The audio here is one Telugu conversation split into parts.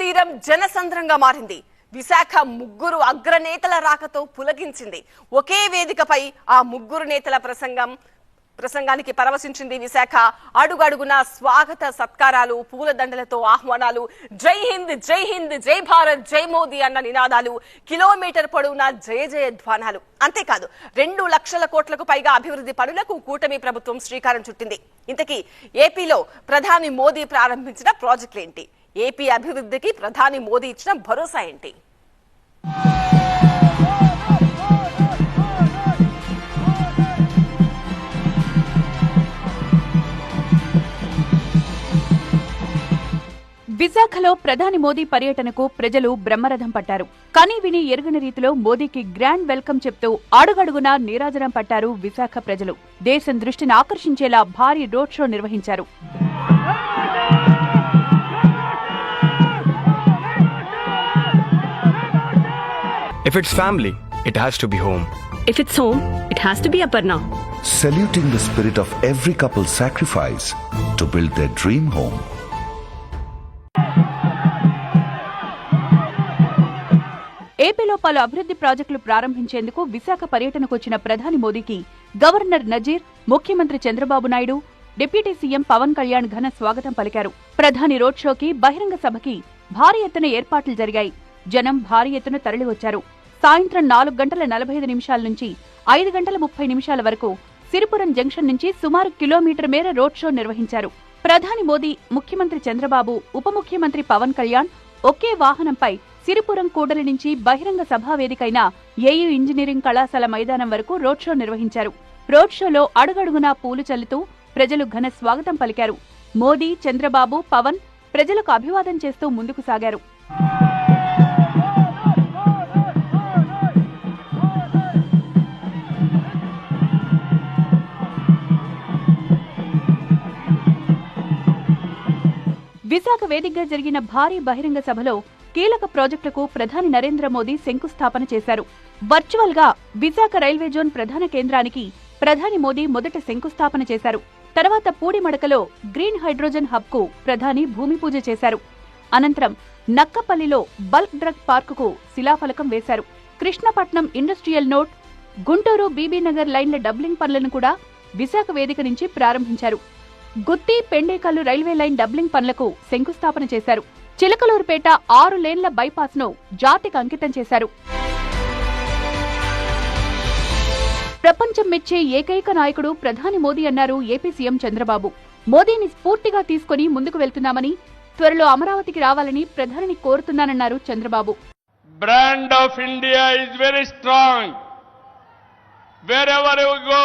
తీరం జనసంద్రంగా మారింది. విశాఖ ముగ్గురు అగ్రనేతల రాకతో పులకించింది. ఒకే వేదికపై ఆ ముగ్గురు నేతల ప్రసంగం ప్రసంగానికి పరవశించింది విశాఖ. అడుగడుగున స్వాగత సత్కారాలు పూలదండలతో ఆహ్వానాలు జై హింద్ జై హింద్ జై భారత్ జై మోదీ అన్న నినాదాలు కిలోమీటర్ పొడవునా జయ జయ ధ్వానాలు. అంతేకాదు రెండు లక్షల కోట్లకు పైగా అభివృద్ధి పనులకు కూటమి ప్రభుత్వం శ్రీకారం చుట్టింది. ఇంతకీ ఏపీలో ప్రధాని మోదీ ప్రారంభించిన ప్రాజెక్టులేంటి? ఏపీ అభివృద్ధికి ప్రధాని మోదీ ఇచ్చిన భరోసా ఏంటి? విశాఖలో ప్రధాని మోదీ పర్యటనకు ప్రజలు బ్రహ్మరథం పట్టారు. కానీ విని ఎరుగని రీతిలో మోదీకి గ్రాండ్ వెల్కమ్ చెప్తూ అడుగడుగునా నీరాజనం పట్టారు విశాఖ ప్రజలు. దేశం దృష్టిని ఆకర్షించేలా భారీ రోడ్ షో నిర్వహించారు. If it's family, it has to be home. If it's home, it has to be Aparna. saluting the spirit of every couple's sacrifice to build their dream home. ఏపీలో పలు అభివృద్ధి ప్రాజెక్టులు ప్రారంభించేందుకు విశాఖ పర్యటనకు వచ్చిన ప్రధాని మోదీకి గవర్నర్ నజీర్ ముఖ్యమంత్రి చంద్రబాబు నాయుడు డిప్యూటీ సీఎం పవన్ కళ్యాణ్ ఘన స్వాగతం పలికారు ప్రధాని రోడ్ షోకి బహిరంగ సభకి భారీ ఎత్తున ఏర్పాట్లు జరిగాయి జనం భారీ ఎత్తున తరలివచ్చారు సాయంత్రం నాలుగు గంటల నలభై ఐదు నిమిషాల నుంచి ఐదు గంటల ముప్పై నిమిషాల వరకు సిరిపురం జంక్షన్ నుంచి సుమారు కిలోమీటర్ మేర రోడ్ షో నిర్వహించారు. ప్రధాని మోదీ ముఖ్యమంత్రి చంద్రబాబు ఉప ముఖ్యమంత్రి పవన్ కళ్యాణ్ ఒకే వాహనంపై సిరిపురం కూడలి నుంచి బహిరంగ సభా వేదికైన ఏయూ ఇంజనీరింగ్ కళాశాల మైదానం వరకు రోడ్ షో నిర్వహించారు. రోడ్ షోలో అడుగడుగునా పూలు చల్లుతూ ప్రజలు ఘన స్వాగతం పలికారు. మోదీ చంద్రబాబు పవన్ ప్రజలకు అభివాదం చేస్తూ ముందుకు సాగారు. విశాఖ వేదికగా జరిగిన భారీ బహిరంగ సభలో కీలక ప్రాజెక్టులకు ప్రధాని నరేంద్ర మోదీ శంకుస్థాపన చేశారు. వర్చువల్గా విశాఖ రైల్వే జోన్ ప్రధాన కేంద్రానికి ప్రధాని మోదీ మొదట శంకుస్థాపన చేశారు. తర్వాత పూడిమడకలో గ్రీన్ హైడ్రోజన్ హబ్కు ప్రధాని భూమి పూజ చేశారు. అనంతరం నక్కపల్లిలో బల్క్ డ్రగ్ పార్కుకు శిలాఫలకం వేశారు. కృష్ణపట్నం ఇండస్ట్రియల్ నోట్ గుంటూరు బీబీనగర్ లైన్ల డబ్లింగ్ పనులను కూడా విశాఖ వేదిక నుంచి ప్రారంభించారు. Gooty Pendekallu railway line doubling పనులకు శంకుస్థాపన చేశారు. చిలకలూరుపేట ఆరు లేన్ల బైపాస్ను జాతికి అంకితం చేశారు. ప్రపంచం మెచ్చే ఏకైక నాయకుడు ప్రధాని మోదీ అన్నారు ఏపీ సీఎం చంద్రబాబు. మోదీని స్ఫూర్తిగా తీసుకుని ముందుకు వెళ్తున్నామని త్వరలో అమరావతికి రావాలని ప్రధానిని కోరుతున్నానన్నారు Chandrababu. Brand of India is very strong strong. Ever you go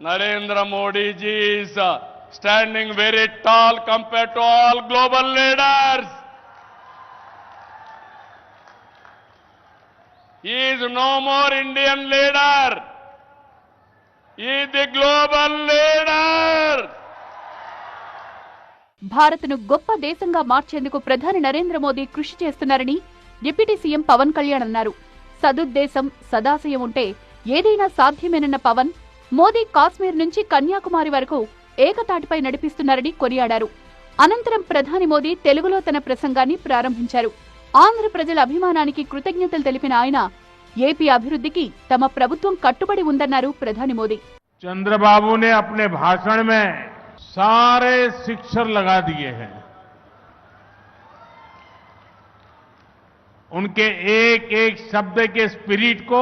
Narendra Modi ji is uh, standing very tall compared to all global leaders. He is no more Indian leader. He is the global leader. భారత్ను గొప్ప దేశంగా మార్చేందుకు ప్రధాని నరేంద్ర మోదీ కృషి చేస్తున్నారని డిప్యూటీ సీఎం పవన్ కళ్యాణ్ అన్నారు సదుద్దేశం సదాశయం ఉంటే ఏదైనా సాధ్యమేనన్న పవన్ మోదీ కాశ్మీర్ నుంచి కన్యాకుమారి వరకు ఏకతాటిపై నడిపిస్తున్నారని కొనియాడారు అనంతరం ప్రధాని మోదీ తెలుగులో తన ప్రసంగాన్ని ప్రారంభించారు ఆంధ్ర ప్రజల అభిమానానికి కృతజ్ఞతలు తెలిపిన ఆయన ఏపీ అభివృద్ధికి తమ ప్రభుత్వం కట్టుబడి ఉందన్నారు ప్రధాని మోదీ चंद्रबाबू ने अपने भाषण में सारे शिक्षर लगा दिए हैं उनके एक एक शब्द के स्पिरिट को